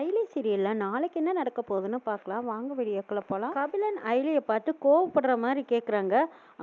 ஐலி சீரியலில் நாளைக்கு என்ன நடக்க போகுதுன்னு பார்க்கலாம். வாங்க வீடியோக்குள்ள போகலாம் கபிலன் ஐலியை பார்த்து கோவப்படுற மாதிரி கேட்குறாங்க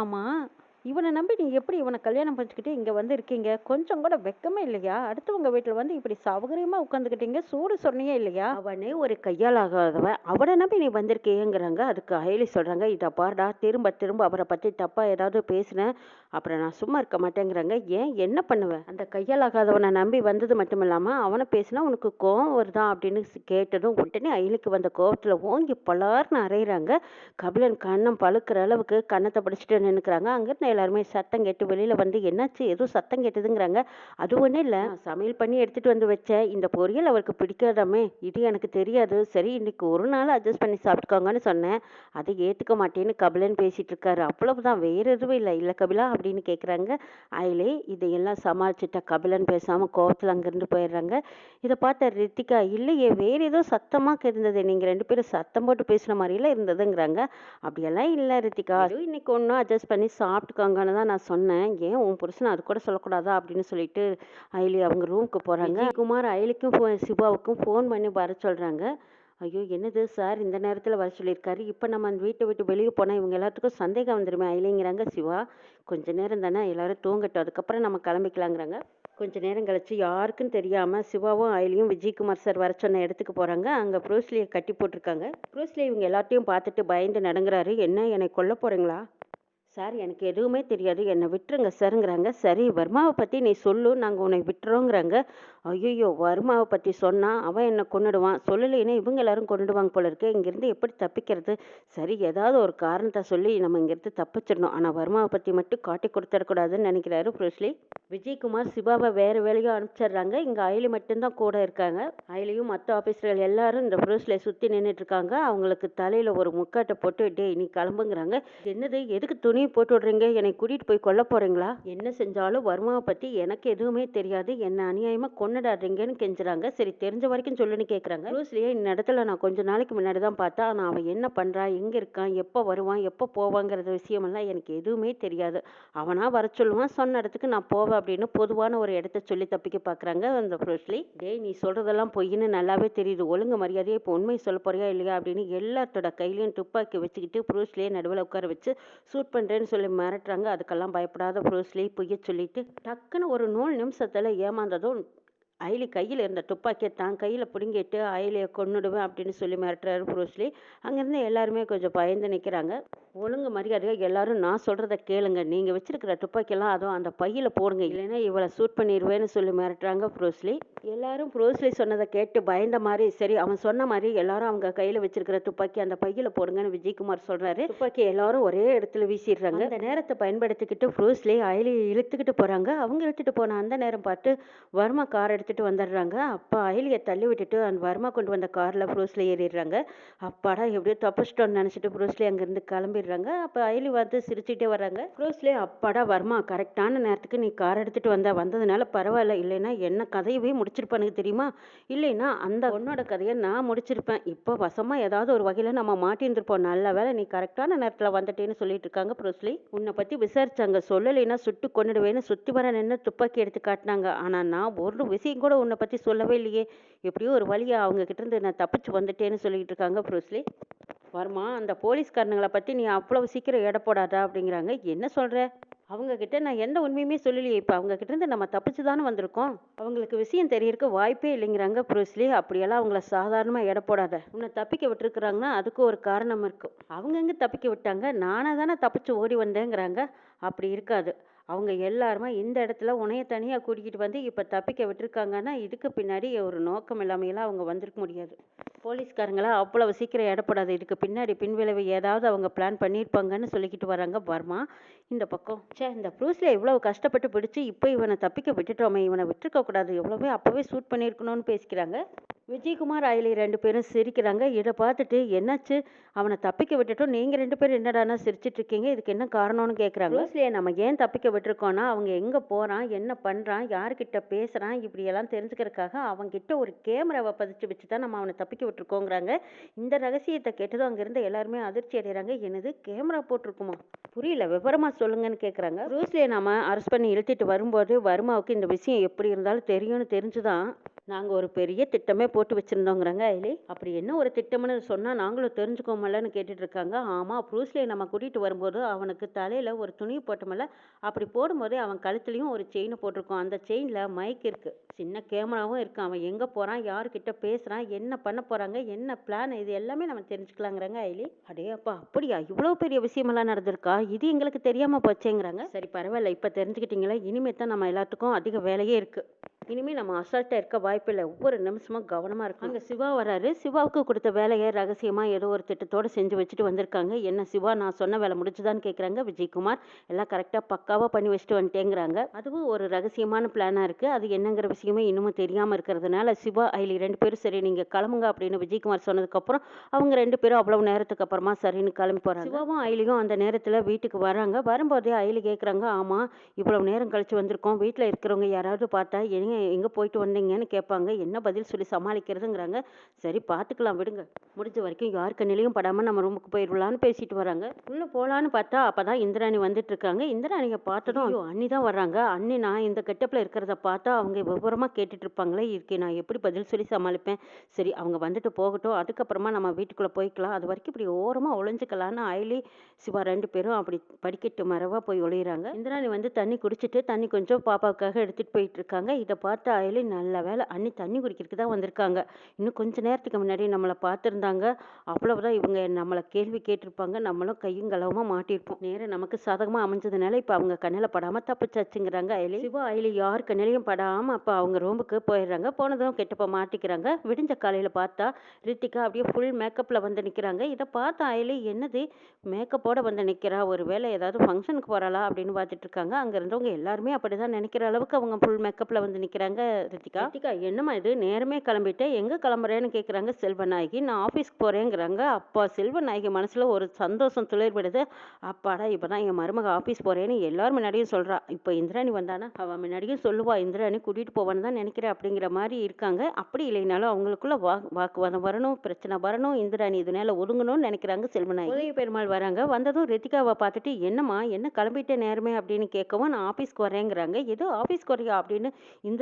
ஆமாம் இவனை நம்பி நீ எப்படி இவனை கல்யாணம் பண்ணிக்கிட்டு இங்கே வந்து இருக்கீங்க? கொஞ்சம் கூட வெக்கமே இல்லையா? அடுத்தவங்க வீட்டில் வந்து இப்படி சௌகரியமாக உட்காந்துக்கிட்டீங்க சூடு சொன்னியே இல்லையா? அவனே ஒரு கையால் ஆகாதவன் அவனை நம்பி நீ வந்திருக்கேங்கிறாங்க. அதுக்கு அயலி சொல்கிறாங்க இதை பாருடா திரும்ப திரும்ப அவரை பற்றி தப்பாக ஏதாவது பேசினேன். அப்புறம் நான் சும்மா இருக்க மாட்டேங்கிறாங்க. ஏன்? என்ன பண்ணுவேன் அந்த கையால் ஆகாதவனை நம்பி வந்தது மட்டும் இல்லாமல் அவனை பேசினா உனக்கு கோவம் வருதான் அப்படின்னு கேட்டதும் உடனே அயலிக்கு வந்த கோபத்தில் ஓங்கி பலார்னு அரைகிறாங்க கபிலன் கண்ணம் பழுக்கிற அளவுக்கு கண்ணத்தை பிடிச்சிட்டு நின்றுக்கிறாங்க அங்கே எல்லாருமே சத்தம் கேட்டு வெளியில் வந்து என்னாச்சு? ஏதோ சத்தம் கேட்டதுங்கிறாங்க? அது ஒன்றும் இல்லை. சமையல் பண்ணி எடுத்துகிட்டு வந்து வச்சேன். இந்த பொரியல் அவருக்கு பிடிக்காதாமே? இது எனக்கு தெரியாது. சரி இன்னைக்கு ஒரு நாள் அட்ஜஸ்ட் பண்ணி சாப்பிட்டுக்கோங்கன்னு சொன்னேன். அதை ஏற்றுக்க மாட்டேன்னு கபிலன் பேசிகிட்டு இருக்காரு. அவ்வளவுதான். வேற எதுவும் இல்லை. இல்லை கபிலா அப்படின்னு கேட்குறாங்க அயலே இதையெல்லாம் சமாளிச்சுட்டா கபிலன் பேசாமல் கோவத்தில் அங்கேருந்து போயிடுறாங்க. இதை பார்த்த ரித்திகா இல்லையே வேற ஏதோ சத்தமாக இருந்தது நீங்கள் ரெண்டு பேரும் சத்தம் போட்டு பேசுன மாதிரிலாம் இருந்ததுங்கிறாங்க. அப்படியெல்லாம் இல்லை ரித்திகா. இன்னைக்கு ஒன்றும் அட்ஜஸ்ட் பண்ணி இருக்காங்கன்னு தான் நான் சொன்னேன். ஏன் உன் புருஷன் அது கூட சொல்லக்கூடாதா? அப்படின்னு சொல்லிட்டு அயலி அவங்க ரூமுக்கு போகிறாங்க குமார் அயலிக்கும் ஃபோ சிவாவுக்கும் ஃபோன் பண்ணி வர சொல்கிறாங்க ஐயோ என்னது சார்? இந்த நேரத்தில் வர சொல்லியிருக்காரு. இப்போ நம்ம அந்த வீட்டை விட்டு வெளியே போனால் இவங்க எல்லாத்துக்கும் சந்தேகம் வந்துருமே அயலிங்கிறாங்க சிவா. கொஞ்ச நேரம் தானே எல்லாரும் தூங்கட்டும். அதுக்கப்புறம் நம்ம கிளம்பிக்கலாங்கிறாங்க. கொஞ்ச நேரம் கழிச்சு யாருக்கும் தெரியாமல் சிவாவும் அயலியும் விஜயகுமார் சார் வர சொன்ன இடத்துக்கு போகிறாங்க அங்கே ப்ரூஸ்லியை கட்டி போட்டிருக்காங்க. ப்ரூஸ்லி இவங்க எல்லாத்தையும் பார்த்துட்டு பயந்து நடங்குறாரு. என்ன என்னை கொல்ல போகிறீங்களா சார் எனக்கு எதுவுமே தெரியாது. என்னை விட்டுருங்க சாருங்கிறாங்க. சரி வர்மாவை பற்றி நீ சொல்லு. நாங்கள் உன்னை விட்டுறோங்கிறாங்க. ஐயோ வர்மாவை பற்றி சொன்னால் அவன் என்னை கொண்டுடுவான் சொல்லலைன்னா இவங்க எல்லாரும் கொண்டுடுவாங்க போல இருக்கு. இங்கேருந்து எப்படி தப்பிக்கிறது? சரி ஏதாவது ஒரு காரணத்தை சொல்லி நம்ம இங்கேருந்து தப்பிச்சிடணும். ஆனால் வர்மாவை பற்றி மட்டும் காட்டி கொடுத்துடக்கூடாதுன்னு நினைக்கிறாரு ப்ரூஸ்லி. விஜயகுமார் சிவாவை வேறு வேலையோ அனுப்பிச்சிடுறாங்க. இங்கே அயலி மட்டும்தான் கூட இருக்காங்க. அயலியும் மற்ற ஆஃபீஸர்கள் எல்லாரும் இந்த ப்ரூஸ்லியை சுற்றி நின்றுட்டு இருக்காங்க. அவங்களுக்கு தலையில் ஒரு முக்காட்டை போட்டு டே நீ கிளம்புங்கிறாங்க. என்னது? எதுக்கு துணி போட்டு விடுறீங்க. என்னை கூட்டிகிட்டு போய் கொல்ல போகிறீங்களா என்ன செஞ்சாலும் வருமாவை பற்றி எனக்கு எதுவுமே தெரியாது. என்ன அநியாயமாக கொண்டாடுறீங்கன்னு கெஞ்சுறாங்க. சரி தெரிஞ்ச வரைக்கும் சொல்லுன்னு கேட்குறாங்க ப்ரூஸ்லியை இந்த இடத்துல நான் கொஞ்ச நாளைக்கு முன்னாடி தான் பார்த்தா ஆனால் அவன் என்ன பண்ணுறான் எங்கே இருக்கான்? எப்போ வருவான்? எப்போ போவாங்கிறது விஷயமெல்லாம் எனக்கு எதுவுமே தெரியாது. அவனாக வர சொல்லுவான். சொன்ன இடத்துக்கு நான் போவேன் அப்படின்னு பொதுவான ஒரு இடத்த சொல்லி தப்பிக்க பார்க்குறாங்க அந்த ப்ரூஸ்லி டேய் நீ சொல்கிறதெல்லாம் பொய்ன்னு நல்லாவே தெரியுது. ஒழுங்கு மரியாதையே இப்போ உண்மை சொல்ல போறியா இல்லையா அப்படின்னு எல்லாத்தோட கையிலையும் துப்பாக்கி வச்சுக்கிட்டு ப்ரூஸ்லியே நடுவில் உட்கார வச்சு ஷூட் பண்ணுறேன்னு சொல்லி மிரட்டுறாங்க. அதுக்கெல்லாம் பயப்படாத ப்ரூஸ்லி பொய்ய சொல்லிட்டு டக்குன்னு ஒரு நூல் நிமிஷத்தில் ஏமாந்ததும் அயலி கையில் இருந்த துப்பாக்கியை தான் கையில் பிடுங்கிட்டு அயலியை கொன்னுடுவேன் அப்படின்னு சொல்லி மிரட்டுறாரு புரூஸ்லி அங்கேருந்து எல்லாருமே கொஞ்சம் பயந்து நிற்கிறாங்க ஒழுங்கு மரியாதையாக எல்லாரும் நான் சொல்கிறத கேளுங்க. நீங்கள் வச்சிருக்கிற துப்பாக்கியெல்லாம் அதுவும் அந்த பையில் போடுங்க. இல்லைன்னா இவளை சூட் பண்ணிடுவேன்னு சொல்லி மிரட்டுறாங்க ப்ரூஸ்லி எல்லாரும் ப்ரூஸ்லி சொன்னதை கேட்டு பயந்த மாதிரி சரி அவன் சொன்ன மாதிரி எல்லாரும் அவங்க கையில் வச்சிருக்கிற துப்பாக்கி அந்த பையில் போடுங்கன்னு விஜயகுமார் சொல்கிறாரு துப்பாக்கி எல்லாரும் ஒரே இடத்துல வீசிடுறாங்க. அந்த நேரத்தை பயன்படுத்திக்கிட்டு ப்ரூஸ்லி அயலி இழுத்துக்கிட்டு போகிறாங்க அவங்க இழுத்துட்டு போன அந்த நேரம் பார்த்து வர்மா கார் எடுத்துகிட்டு வந்துடுறாங்க. அப்போ அயலியை தள்ளி விட்டுட்டு அந்த வர்மா கொண்டு வந்த காரில் ப்ரூஸ்லி ஏறிடுறாங்க. அப்பாடா எப்படியோ தப்பிச்சிட்டோன்னு நினச்சிட்டு ப்ரூஸ்லி அங்கேருந்து போயிடுறாங்க. அப்போ அயலி வந்து சிரிச்சுட்டே வர்றாங்க. ப்ரூஸ்லி அப்பாடா வர்மா கரெக்டான நேரத்துக்கு நீ கார் எடுத்துகிட்டு வந்த. வந்ததுனால பரவாயில்ல. இல்லைன்னா என்ன கதையவே முடிச்சிருப்பானுங்க தெரியுமா? இல்லைன்னா அந்த பொண்ணோட கதையை நான் முடிச்சிருப்பேன். இப்போ வசமாக ஏதாவது ஒரு வகையில் நம்ம மாட்டியிருந்திருப்போம். நல்ல வேளை நீ கரெக்டான நேரத்தில் வந்துட்டேன்னு சொல்லிட்டு இருக்காங்க ப்ரூஸ்லி உன்னை பற்றி விசாரிச்சாங்க. சொல்லலைன்னா சுட்டு கொண்டுடுவேன்னு சுற்றி வர நின்று துப்பாக்கி எடுத்து காட்டினாங்க. ஆனால் நான் ஒரு விஷயம் கூட உன்னை பற்றி சொல்லவே இல்லையே. எப்படியோ ஒரு வழியாக அவங்க கிட்டேருந்து நான் தப்பிச்சு வந்துட்டேன்னு சொல்லிட்டு இருக்காங்க ப்ரூஸ்லி வர்மா அந்த போலீஸ்காரனுங்களை பற்றி நீ அவ்வளவு சீக்கிரம் எடை போடாதா அப்படிங்கிறாங்க. என்ன சொல்கிற அவங்கக்கிட்ட நான் எந்த உண்மையுமே சொல்லலையே. இப்போ அவங்கக்கிட்டேருந்து நம்ம தப்பிச்சு தானே வந்திருக்கோம். அவங்களுக்கு விஷயம் தெரியறக்கு வாய்ப்பே இல்லைங்கிறாங்க ப்ரூஸ்லி. அப்படியெல்லாம் அவங்கள சாதாரணமாக எடை போடாத. உன்னை தப்பிக்க விட்டுருக்குறாங்கன்னா அதுக்கு ஒரு காரணம் இருக்கும் அவங்க எங்கே தப்பிக்க விட்டாங்க? நானாக தானே தப்பிச்சு ஓடி வந்தேங்கிறாங்க. அப்படி இருக்காது. அவங்க எல்லாருமே இந்த இடத்துல உனைய தனியாக கூட்டிகிட்டு வந்து இப்போ தப்பிக்க விட்டுருக்காங்கன்னா இதுக்கு பின்னாடி ஒரு நோக்கம் இல்லாமையெல்லாம் அவங்க வந்திருக்க முடியாது. போலீஸ்காரங்களா அவ்வளவு சீக்கிரம் இடப்படாது இதுக்கு பின்னாடி பின்விளைவு ஏதாவது அவங்க பிளான் பண்ணியிருப்பாங்கன்னு சொல்லிக்கிட்டு வராங்க வர்மா இந்த பக்கம் ச்சே இந்த ப்ரூஸ்ல இவ்வளவு கஷ்டப்பட்டு பிடிச்சி இப்போ இவனை தப்பிக்க விட்டுட்டோமே இவனை விட்டுருக்க கூடாது எவ்வளவே அப்போவே சூட் பண்ணியிருக்கணும்னு பேசிக்கிறாங்க. விஜயகுமார் அயலி ரெண்டு பேரும் சிரிக்கிறாங்க. இதை பார்த்துட்டு என்னாச்சு? அவனை தப்பிக்க விட்டுட்டோம். நீங்கள் ரெண்டு பேரும் என்னடானா சிரிச்சிட்டு இருக்கீங்க? இதுக்கு என்ன காரணம்னு கேட்குறாங்க ரோஸ்லியை நம்ம ஏன் தப்பிக்க விட்டுருக்கோம்னா அவங்க எங்கே போகிறான் என்ன பண்ணுறான் யார்கிட்ட பேசுகிறான் இப்படியெல்லாம் தெரிஞ்சுக்கிறதுக்காக அவன்கிட்ட ஒரு கேமராவை பதிச்சு வச்சு தான் நம்ம அவனை தப்பிக்க விட்டுருக்கோங்கிறாங்க. இந்த ரகசியத்தை கேட்டதும் அங்கேருந்து எல்லாருமே அதிர்ச்சி அடைகிறாங்க. என்னது? கேமரா போட்டிருக்குமா? புரியல. விவரமாக சொல்லுங்கன்னு கேட்குறாங்க ரோஸ்லியை நம்ம அரெஸ்ட் பண்ணி இழுத்துட்டு வரும்போது வர்மாவுக்கு இந்த விஷயம் எப்படி இருந்தாலும் தெரியும்னு தெரிஞ்சுதான் நாங்கள் ஒரு பெரிய திட்டமே போட்டு வச்சுருந்தோங்கிறாங்க ஐலி. அப்படி என்ன ஒரு திட்டம்னு சொன்னால் நாங்களும் தெரிஞ்சுக்கோமலன்னு கேட்டுட்டு இருக்காங்க ஆமாம் ப்ரூஸ்லியை நம்ம கூட்டிகிட்டு வரும்போது அவனுக்கு தலையில் ஒரு துணி போட்டோமல்ல அப்படி போடும்போதே அவன் கழுத்துலேயும் ஒரு செயின் போட்டிருக்கோம். அந்த செயினில் மைக் இருக்குது சின்ன கேமராவும் இருக்குது அவன் எங்கே போகிறான் யார்கிட்ட பேசுகிறான் என்ன பண்ண போகிறாங்க என்ன பிளான் இது எல்லாமே நம்ம தெரிஞ்சுக்கலாங்கிறாங்க ஐலி. அடே அப்பா அப்படியா? இவ்வளோ பெரிய விஷயமெல்லாம் நடந்திருக்கா? இது எங்களுக்கு தெரியாமல் போச்சேங்கிறாங்க. சரி பரவாயில்ல. இப்போ தெரிஞ்சுக்கிட்டீங்களா. இனிமேல் தான் நம்ம எல்லாத்துக்கும் அதிக வேலையே இருக்குது இனிமேல் நம்ம அசால்ட்டாக இருக்க வாய்ப்பில்லை. ஒவ்வொரு நிமிஷமும் கவனமாக இருக்கும் அங்கே சிவா வராரு. சிவாவுக்கு கொடுத்த வேலையை ரகசியமாக ஏதோ ஒரு திட்டத்தோடு செஞ்சு வச்சுட்டு வந்திருக்காங்க. என்ன சிவா நான் சொன்ன வேலை முடிச்சுதான்னு கேட்குறாங்க விஜயகுமார் எல்லாம் கரெக்டாக பக்காவாக பண்ணி வச்சுட்டு வந்துட்டேங்கிறாங்க. அதுவும் ஒரு ரகசியமான பிளானாக இருக்குது அது என்னங்கிற விஷயமே இன்னமும் தெரியாமல் இருக்கிறதுனால சிவா ஐலி ரெண்டு பேரும் சரி நீங்கள் கிளம்புங்க அப்படின்னு விஜயகுமார் சொன்னதுக்கப்புறம் அவங்க ரெண்டு பேரும் அவ்வளவு நேரத்துக்கு அப்புறமா சரின்னு கிளம்பி போகிறாங்க சிவாவும் ஐலியும் அந்த நேரத்தில் வீட்டுக்கு வராங்க. வரும்போதே ஐலி கேட்குறாங்க ஆமாம் இவ்வளவு நேரம் கழிச்சு வந்திருக்கோம். வீட்டில் இருக்கிறவங்க யாராவது பார்த்தா எங்க எங்கே போயிட்டு வந்தீங்கன்னு கேட்பாங்க. என்ன பதில் சொல்லி சமாளிக்கிறதுங்கிறாங்க. சரி பார்த்துக்கலாம் விடுங்க. முடிஞ்ச வரைக்கும் யார் கண்ணிலையும் படாமல் நம்ம ரூமுக்கு போயிடலான்னு பேசிட்டு வராங்க. உள்ளே போகலான்னு பார்த்தா அப்போ தான் இந்திராணி வந்துட்டு இருக்காங்க. இந்திராணியை பார்த்ததும் ஐயோ அண்ணி தான் வர்றாங்க. அண்ணி நான் இந்த கெட்டப்பில் இருக்கிறத பார்த்தா அவங்க விவரமாக கேட்டுட்டு இருப்பாங்களே. இருக்கே நான் எப்படி பதில் சொல்லி சமாளிப்பேன்? சரி அவங்க வந்துட்டு போகட்டும். அதுக்கப்புறமா நம்ம வீட்டுக்குள்ளே போய்க்கலாம். அது வரைக்கும் இப்படி ஓரமாக ஒளிஞ்சுக்கலான்னு ஐலி சிவா ரெண்டு பேரும் அப்படி படிக்கட்டு மரவாக போய் ஒளியிறாங்க. இந்திராணி வந்து தண்ணி குடிச்சிட்டு தண்ணி கொஞ்சம் பாப்பாவுக்காக எடுத்துகிட்டு போயிட்டு இருக்காங்க. இதை பார்த்து அயலி நல்ல வேலை அண்ணி தண்ணி குடிக்கிறதுக்கு தான் வந்திருக்காங்க. இன்னும் கொஞ்ச நேரத்துக்கு முன்னாடி நம்மளை பார்த்துருந்தாங்க. அவ்வளவுதான் இவங்க நம்மளை கேள்வி கேட்டிருப்பாங்க. நம்மளும் கையும் கலவமாக மாட்டியிருப்போம். நேரம் நமக்கு சாதகமாக அமைஞ்சதுனால இப்போ அவங்க கண்ணில் படாமல் தப்பிச்சாச்சுங்கிறாங்க அயலி. சிவா அயலி யார் கண்ணிலையும் படாமல் அப்போ அவங்க ரூமுக்கு போயிடுறாங்க. போனதும் கெட்டப்போ மாட்டிக்கிறாங்க. விடிஞ்ச காலையில் பார்த்தா ரித்திகா அப்படியே ஃபுல் மேக்கப்பில் வந்து நிற்கிறாங்க இதை பார்த்த அயலி என்னது? மேக்கப்போட வந்து நிற்கிறா ஒரு வேளை ஏதாவது ஃபங்க்ஷனுக்கு போகிறாளா அப்படின்னு பார்த்துட்டு இருக்காங்க. அங்கே இருந்தவங்க எல்லாருமே அப்படி தான் நினைக்கிற அளவுக்கு அவங்க ஃபுல் மேக்கப்பில் வந்து நிற்கிறாங்க கேட்குறாங்க ரித்திகா? ரித்திகா என்னம்மா இது? நேரமே கிளம்பிட்டேன் எங்கே கிளம்புறேன்னு கேட்குறாங்க செல்வநாயகி. நான் ஆஃபீஸ்க்கு போகிறேங்கிறாங்க அப்பா செல்வநாயகி மனசில் ஒரு சந்தோஷம் துளிர்விடுது. அப்பாடா இப்போ தான் என் மருமக ஆஃபீஸ் போகிறேன்னு எல்லோரும் முன்னாடியும் சொல்கிறா இப்போ இந்திராணி வந்தானா? அவள் முன்னாடியும் சொல்லுவா. இந்திராணி கூட்டிகிட்டு போவான்னு தான் நினைக்கிறேன் அப்படிங்கிற மாதிரி இருக்காங்க. அப்படி இல்லைனாலும் அவங்களுக்குள்ள வா வாக்குவாதம் வரணும் பிரச்சனை வரணும். இந்திராணி இதனால ஒதுங்கணும்னு நினைக்கிறாங்க செல்வநாயகி. உதய பெருமாள் வராங்க. வந்ததும் ரித்திகாவை பார்த்துட்டு என்னம்மா என்ன கிளம்பிட்ட நேரமே? அப்படின்னு கேட்கவும் நான் ஆஃபீஸ்க்கு வரேங்கிறாங்க. ஏதோ ஆஃபீஸ்க்கு வரையா அப்படின்னு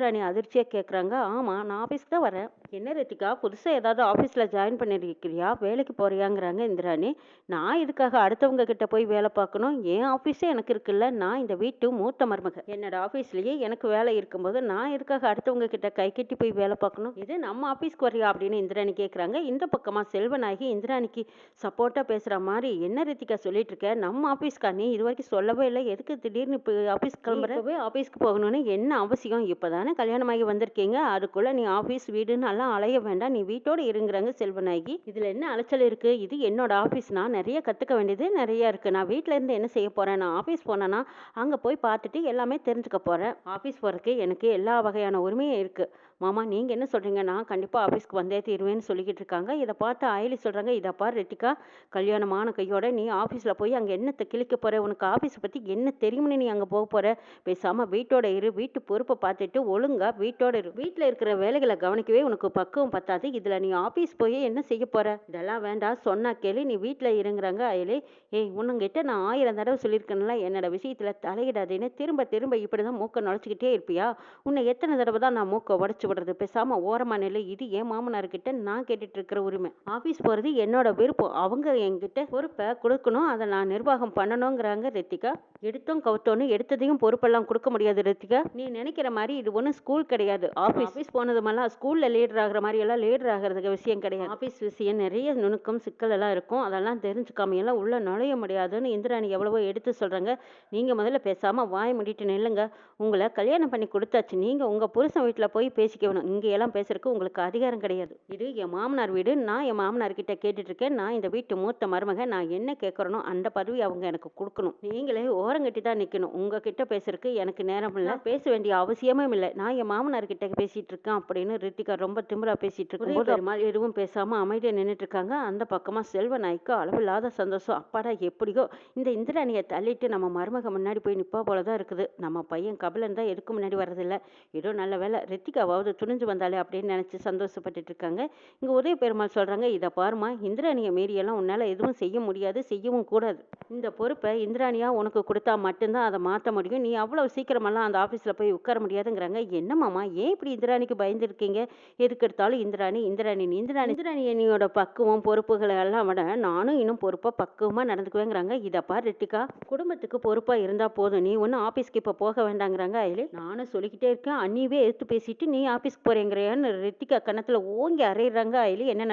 இந்திராணி அதிர்ச்சியாக கேட்குறாங்க ஆமாம் நான் ஆஃபீஸ்க்கு தான் வரேன். என்ன ரித்திகா புதுசாக ஏதாவது ஆஃபீஸில் ஜாயின் பண்ணியிருக்கிறியா வேலைக்கு போறியாங்கிறாங்க இந்திராணி. நான் இதுக்காக அடுத்தவங்க கிட்ட போய் வேலை பார்க்கணும்? என் ஆஃபீஸே எனக்கு இருக்குல்ல நான் இந்த வீட்டு மூத்த மருமக. என்னோட ஆஃபீஸ்லேயே எனக்கு வேலை இருக்கும்போது நான் இதுக்காக அடுத்தவங்க கிட்ட கை கட்டி போய் வேலை பார்க்கணும்? இது நம்ம ஆஃபீஸ்க்கு வரியா அப்படின்னு இந்திராணி கேட்குறாங்க இந்த பக்கமாக செல்வநாயகி இந்திராணிக்கு சப்போர்ட்டாக பேசுகிற மாதிரி என்ன ரித்திகா சொல்லிட்டு இருக்க? நம்ம ஆஃபீஸ்க்கா நீ இது வரைக்கும் சொல்லவே இல்லை. எதுக்கு திடீர்னு இப்போ ஆஃபீஸ் கிளம்புறவே ஆஃபீஸ்க்கு போகணும்னு என்ன அவசியம்? இப்போ தானே கல்யாணமாகி வந்திருக்கீங்க? அதுக்குள்ளே நீ ஆஃபீஸ் வீடுன்னு எல்லாம் அலைய வேண்டாம். நீ வீட்டோடு இருங்கிறாங்க செல்வநாயகி. இதில் என்ன அலைச்சல் இருக்குது இது என்னோட ஆஃபீஸ் நான் நிறைய கற்றுக்க வேண்டியது நிறைய இருக்குது நான் வீட்டில் இருந்து என்ன செய்ய போகிறேன் நான் ஆஃபீஸ் போனேன்னா அங்கே போய் பார்த்துட்டு எல்லாமே தெரிஞ்சுக்க போகிறேன் ஆஃபீஸ் போகிறதுக்கு எனக்கு எல்லா வகையான உரிமையும் இருக்குது மாமா நீங்கள் என்ன சொல்கிறீங்க நான் கண்டிப்பாக ஆஃபீஸ்க்கு வந்தே தீருவேன்னு சொல்லிக்கிட்டு இருக்காங்க. இதை பார்த்து ஆயிலி சொல்கிறாங்க இதை பார் ரெட்டிக்கா கல்யாணமான கையோட நீ ஆஃபீஸில் போய் அங்கே என்னத்தை கிழிக்க போகிற உனக்கு ஆஃபீஸை பற்றி என்ன தெரியும்னு நீ அங்கே போக போகிற பேசாமல் வீட்டோட இரு வீட்டு பொறுப்பை பார்த்துட்டு ஒழுங்காக வீட்டோட இரு. வீட்டில் இருக்கிற வேலைகளை கவனிக்கவே உனக்கு பக்குவம் பத்தாது. இதில் நீ ஆஃபீஸ் போய் என்ன செய்ய போகிற இதெல்லாம் வேண்டாம். சொன்னா கேளு. நீ வீட்டில் இருங்கிறாங்க அயலி ஏய் உன்னங்கிட்ட நான் ஆயிரம் தடவை சொல்லியிருக்கேன்ல. என்னோட விஷயத்தில் தலையிடாதேன்னு திரும்ப திரும்ப இப்படி தான் மூக்கை நுழைச்சிக்கிட்டே இருப்பியா? உன்னை எத்தனை தடவை தான் நான் மூக்கை உடச்சி விடுறது. பேசாமல் ஓரமா நிலை இது என் மாமனார்கிட்ட நான் கேட்டுட்டு இருக்கிற உரிமை. ஆஃபீஸ் போகிறது என்னோட விருப்பம். அவங்க என்கிட்ட பொறுப்பை கொடுக்கணும். அதை நான் நிர்வாகம் பண்ணணுங்கிறாங்க ரித்திகா. எடுத்தோம் கவுத்தோன்னு எடுத்ததையும் பொறுப்பெல்லாம் கொடுக்க முடியாது ரித்திகா. நீ நினைக்கிற மாதிரி இது ஒன்றும் ஸ்கூல் கிடையாது. ஆஃபீஸ் ஆஃபீஸ் போனதுமெல்லாம் ஸ்கூலில் லீடர் ஆகிற மாதிரி எல்லாம் லீடர் ஆகிறதுக்கு விஷயம் கிடையாது. ஆஃபீஸ் விஷயம் நிறைய நுணுக்கம் சிக்கல் எல்லாம் இருக்கும். அதெல்லாம் தெரிஞ்சுக்காம எல்லாம் உள்ள நுழைய முடியாதுன்னு இந்திராணி எவ்வளவோ எடுத்து சொல்கிறாங்க நீங்கள் முதல்ல பேசாமல் வாய் மூடிட்டு நில்லுங்க. உங்களை கல்யாணம் பண்ணி கொடுத்தாச்சு. நீங்கள் உங்கள் புருஷன் வீட்டில் போய் பேசிக்கணும். இங்கே எல்லாம் பேசுறதுக்கு உங்களுக்கு அதிகாரம் கிடையாது. இது என் மாமனார் வீடு. நான் என் மாமனார் கிட்ட கேட்டுட்டு இருக்கேன் நான் இந்த வீட்டு மூத்த மருமக. நான் என்ன கேட்குறனோ அந்த பதவி அவங்க எனக்கு கொடுக்கணும். நீங்களே ஓரங்கட்டி தான் நிற்கணும் உங்ககிட்ட பேசுறதுக்கு எனக்கு நேரம் இல்லை. பேச வேண்டிய அவசியமே இல்லை. நான் என் மாமனார் கிட்ட பேசிட்டு இருக்கேன் அப்படின்னு ரித்திகா ரொம்ப திமிரா பேசிட்டு இருக்கும்போது பெருமாள் எதுவும் பேசாம அமைதியா நின்றுட்டு இருக்காங்க அந்த பக்கமா செல்வநாய்க்கு அளவில்லாத சந்தோஷம். அப்பாடா எப்படியோ இந்த இந்திராணியை தள்ளிட்டு நம்ம மருமக முன்னாடி போய் நிப்பா போல தான் இருக்குது. நம்ம பையன் கபிலன் தான் எதுக்கு முன்னாடி வர்றதில்ல? ஏதோ நல்ல வேலை ரித்திகாவை இப்போவாவது துணிஞ்சு வந்தாலே அப்படின்னு நினச்சி சந்தோஷப்பட்டுட்டு இருக்காங்க இங்கே உதய பெருமாள் சொல்கிறாங்க இதை பாருமா இந்திராணியை மீறியெல்லாம் உன்னால் எதுவும் செய்ய முடியாது செய்யவும் கூடாது. இந்த பொறுப்பை இந்திராணியாக உனக்கு கொடுத்தா மட்டும்தான் அதை மாற்ற முடியும். நீ அவ்வளோ சீக்கிரமெல்லாம் அந்த ஆஃபீஸில் போய் உட்கார முடியாதுங்கிறாங்க. என்னம்மாம்மா ஏன் இப்படி இந்திராணிக்கு பயந்துருக்கீங்க? எதுக்கு எடுத்தாலும் இந்திராணி இந்திராணி இந்திராணி. இந்திராணி என்னையோட பக்குவம் பொறுப்புகளை எல்லாம் விட நானும் இன்னும் பொறுப்பாக பக்குவமாக நடந்துக்குவேங்கிறாங்க. இதை பார் ரிட்டிகா குடும்பத்துக்கு பொறுப்பாக இருந்தால் போதும். நீ ஒன்றும் ஆஃபீஸ்க்கு இப்போ போக வேண்டாங்கிறாங்க அயலி நானும் சொல்லிக்கிட்டே இருக்கேன். அண்ணியவே எடுத்து பேசிட்டு நீ ஆஃபீஸ்க்கு போகிறேங்கிறியான்னு ரித்திகா கன்னத்தில் ஓங்கி அறையிறாங்க. அயலி என்ன